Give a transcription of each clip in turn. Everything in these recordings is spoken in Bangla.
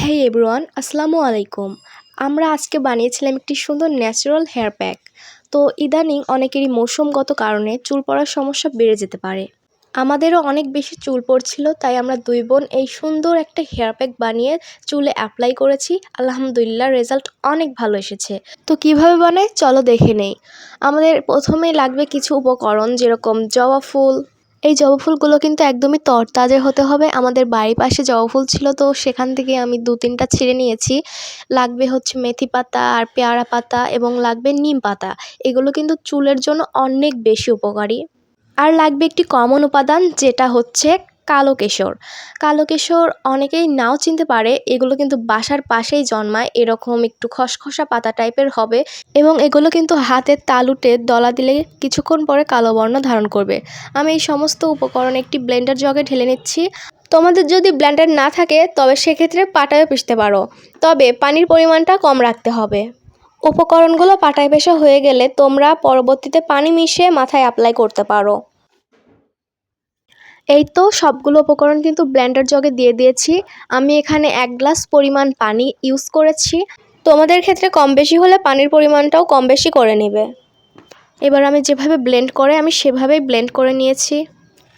হ্যাঁ এভরিওয়ান আসসালামু আলাইকুম। আমরা আজকে বানিয়েছিলাম একটি সুন্দর ন্যাচারাল হেয়ার প্যাক তো ইদানিং অনেকেরই মৌসুমগত কারণে চুল পড়ার সমস্যা বেড়ে যেতে পারে। আমাদেরও অনেক বেশি চুল পড়ছিল, তাই আমরা দুই বোন এই সুন্দর একটা হেয়ার প্যাক বানিয়ে চুলে অ্যাপ্লাই করেছি। আলহামদুলিল্লাহ রেজাল্ট অনেক ভালো এসেছে। তো কীভাবে বানায় চলো দেখে নেই। আমাদের প্রথমেই লাগবে কিছু উপকরণ, যেরকম জবা ফুল এই জবা ফুলগুলো কিন্তু একদমই তরতাজা হতে হবে। আমাদের বাড়ির পাশে জবা ফুল ছিল তো সেখান থেকে আমি দু তিনটা ছিঁড়ে নিয়েছি। লাগবে হচ্ছে মেথি পাতা আর পেয়ারা পাতা এবং লাগবে নিম পাতা। এগুলো কিন্তু চুলের জন্য অনেক বেশি উপকারী। আর লাগবে একটি কমন উপাদান যেটা হচ্ছে কালো কেশর কালো কেশর অনেকেই নাও চিনতে পারে, এগুলো কিন্তু বাসার পাশেই জন্মায়, এরকম একটু খসখসা পাতা টাইপের হবে এবং এগুলো কিন্তু হাতের তালুতে দলা দিলে কিছুক্ষণ পরে কালো বর্ণ ধারণ করবে। আমি এই সমস্ত উপকরণ একটি ব্লেন্ডার জগে ঢেলে নিচ্ছি। তোমাদের যদি ব্লেন্ডার না থাকে, তবে সেক্ষেত্রে পাটায়ও পিষতে পারো। তবে পানির পরিমাণটা কম রাখতে হবে। উপকরণগুলো পাটায় পেশা হয়ে গেলে তোমরা পরবর্তীতে পানি মিশিয়ে মাথায় অ্যাপ্লাই করতে পারো। এই তো সবগুলো উপকরণ কিন্তু ব্লেন্ডার জগে দিয়ে দিয়েছি। আমি এখানে এক গ্লাস পরিমাণ পানি ইউজ করেছি। তোমাদের ক্ষেত্রে কম বেশি হলে পানির পরিমাণটাও কম বেশি করে নেবে। এবার আমি যেভাবে ব্লেন্ড করে আমি সেভাবেই ব্লেন্ড করে নিয়েছি।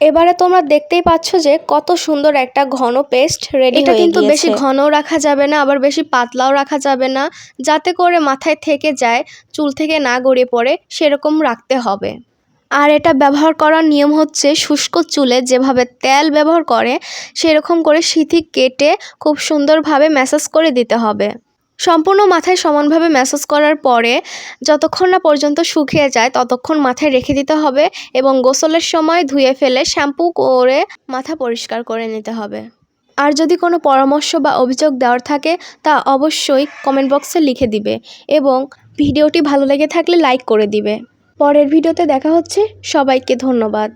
এবারে তোমরা দেখতেই পাচ্ছ যে কত সুন্দর একটা ঘন পেস্ট রেডি এটা কিন্তু বেশি ঘনও রাখা যাবে না আবার বেশি পাতলাও রাখা যাবে না। যাতে করে মাথায় থেকে যায় চুল থেকে না গড়িয়ে পড়ে সেরকম রাখতে হবে। আর এটা ব্যবহার করার নিয়ম হচ্ছে শুষ্ক চুলে যেভাবে তেল ব্যবহার করে, সেরকম করে সিথি কেটে খুব সুন্দরভাবে ম্যাসাজ করে দিতে হবে। সম্পূর্ণ মাথায় সমানভাবে ম্যাসাজ করার পরে যতক্ষণ না পর্যন্ত শুকিয়ে যায়, ততক্ষণ মাথায় রেখে দিতে হবে এবং গোসলের সময় ধুয়ে ফেলে শ্যাম্পু করে মাথা পরিষ্কার করে নিতে হবে। আর যদি কোনো পরামর্শ বা অভিযোগ দেওয়ার থাকে, তা অবশ্যই কমেন্ট বক্সে লিখে দিবে এবং ভিডিওটি ভালো লেগে থাকলে লাইক করে দিবে। পরের ভিডিওতে দেখা হচ্ছে। সবাইকে ধন্যবাদ।